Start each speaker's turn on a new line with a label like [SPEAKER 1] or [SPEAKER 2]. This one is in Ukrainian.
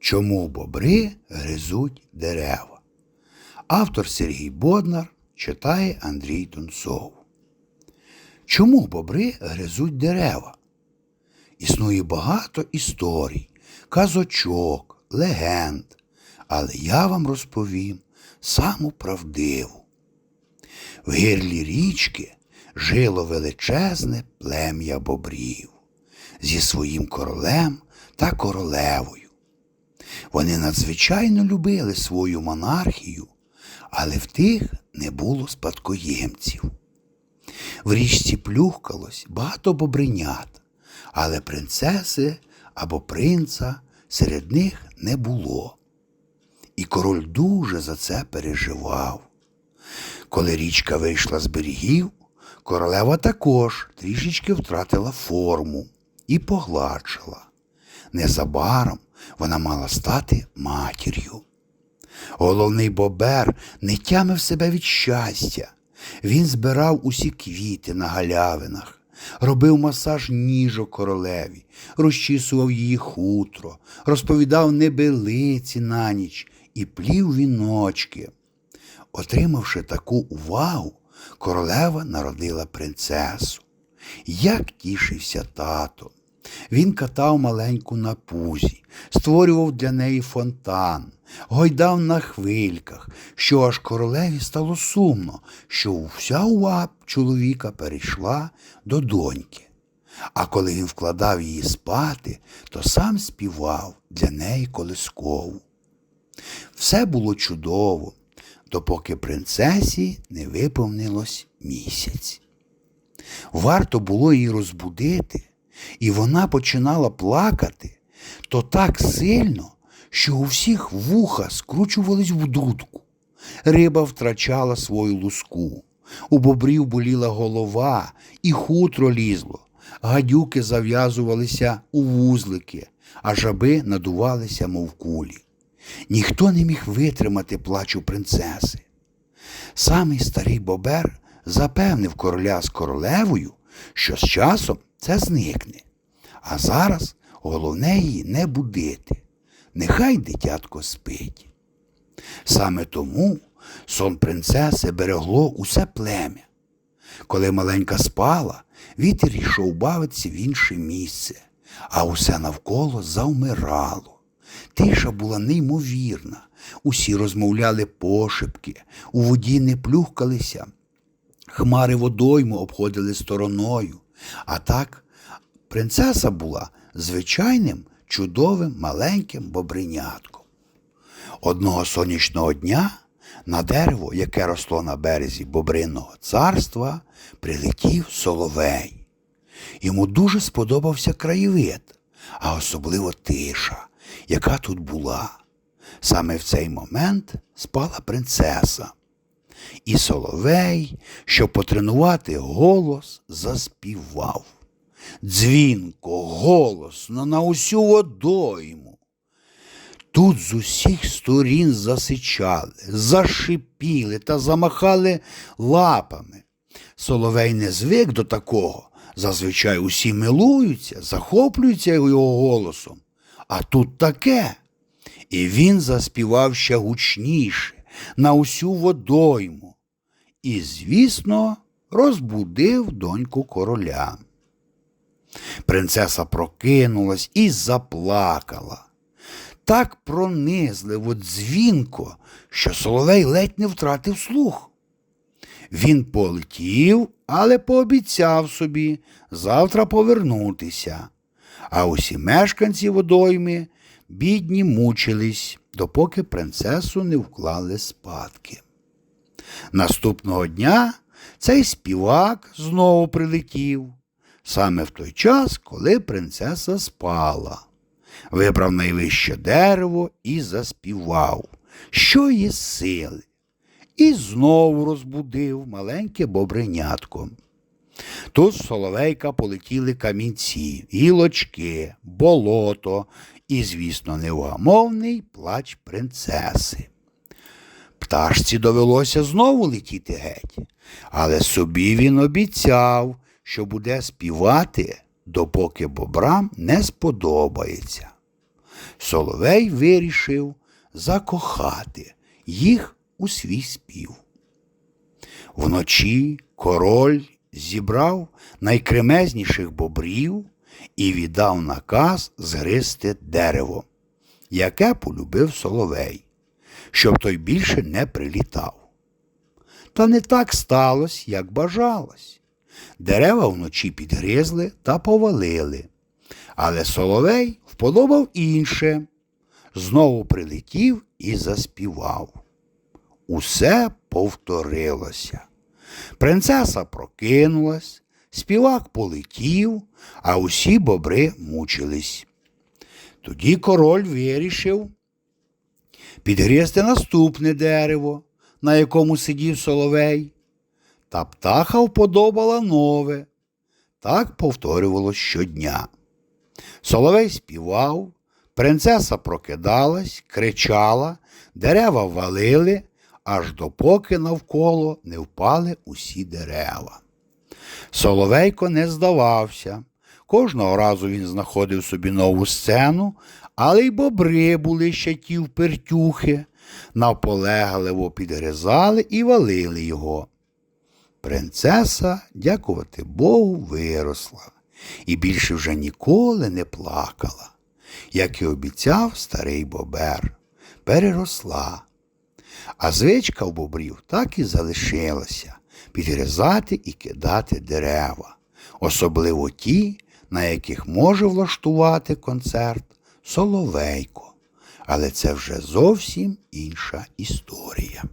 [SPEAKER 1] Чому бобри гризуть дерева? Автор Сергій Боднар читає Андрій Тунцов. Чому бобри гризуть дерева? Існує багато історій, казочок, легенд, але я вам розповім саму правдиву. В гирлі річки жило величезне плем'я бобрів зі своїм королем та королевою. Вони надзвичайно любили свою монархію, але в тих не було спадкоємців. В річці плюхкалось багато бобринят, але принцеси або принца серед них не було. І король дуже за це переживав. Коли річка вийшла з берегів, королева також трішечки втратила форму і погладшила. Незабаром вона мала стати матір'ю. Головний бобер не тямив себе від щастя. Він збирав усі квіти на галявинах, робив масаж ніжок королеві, розчісував її хутро, розповідав небелиці на ніч і плів віночки. Отримавши таку увагу, королева народила принцесу. Як тішився тато. Він катав маленьку на пузі, створював для неї фонтан, гойдав на хвильках, що аж королеві стало сумно, що вся увага чоловіка перейшла до доньки. А коли він вкладав її спати, то сам співав для неї колискову. Все було чудово, допоки принцесі не виповнилось місяць. Варто було її розбудити, і вона починала плакати то так сильно, що у всіх вуха скручувались в дудку. Риба втрачала свою луску, у бобрів боліла голова, і хутро лізло, гадюки зав'язувалися у вузлики, а жаби надувалися, мов кулі. Ніхто не міг витримати плачу принцеси. Самий старий бобер запевнив короля з королевою, що з часом це зникне. А зараз головне її не будити. Нехай дитятко спить. Саме тому сон принцеси берегло усе плем'я. Коли маленька спала, вітер йшов бавитися в інше місце, а усе навколо завмирало. Тиша була неймовірна, усі розмовляли пошепки, у воді не плюхкалися, хмари водойму обходили стороною, а так принцеса була звичайним чудовим маленьким бобринятком. Одного сонячного дня на дерево, яке росло на березі бобриного царства, прилетів соловей. Йому дуже сподобався краєвид, а особливо тиша, яка тут була. Саме в цей момент спала принцеса. І соловей, щоб потренувати голос, заспівав. Дзвінко, голосно, на усю водойму. Тут з усіх сторін засичали, зашипіли та замахали лапами. Соловей не звик до такого. Зазвичай усі милуються, захоплюються його голосом. А тут таке. І він заспівав ще гучніше на усю водойму. І, звісно, розбудив доньку короля. Принцеса прокинулась і заплакала. Так пронизливо дзвінко, що Соловей ледь не втратив слух. Він полетів, але пообіцяв собі завтра повернутися. А усі мешканці водойми бідні мучились, допоки принцесу не вклали спадки. Наступного дня цей співак знову прилетів, саме в той час, коли принцеса спала. Вибрав найвище дерево і заспівав, що є сили, і знову розбудив маленьке бобринятко. Тут з соловейка полетіли камінці, гілочки, болото і, звісно, невгамовний плач принцеси. Пташці довелося знову летіти геть, але собі він обіцяв, що буде співати, допоки бобрам не сподобається. Соловей вирішив закохати їх у свій спів. Вночі король зібрав найкремезніших бобрів і віддав наказ згристи дерево, яке полюбив соловей, щоб той більше не прилітав. Та не так сталося, як бажалось. Дерева вночі підгризли та повалили, але соловей вподобав інше, знову прилетів і заспівав. Усе повторилося. Принцеса прокинулась, співак полетів, а усі бобри мучились. Тоді король вирішив підгрізти наступне дерево, на якому сидів соловей, та птаха вподобала нове. Так повторювалось щодня. Соловей співав, принцеса прокидалась, кричала, дерева валили, аж допоки навколо не впали усі дерева. Соловейко не здавався. Кожного разу він знаходив собі нову сцену, але й бобри були ще ті впертюхи, наполегливо підгризали і валили його. Принцеса, дякувати Богу, виросла і більше вже ніколи не плакала, як і обіцяв старий бобер, переросла. А звичка в бобрів так і залишилася підрізати і кидати дерева, особливо ті, на яких може влаштувати концерт соловейко. Але це вже зовсім інша історія.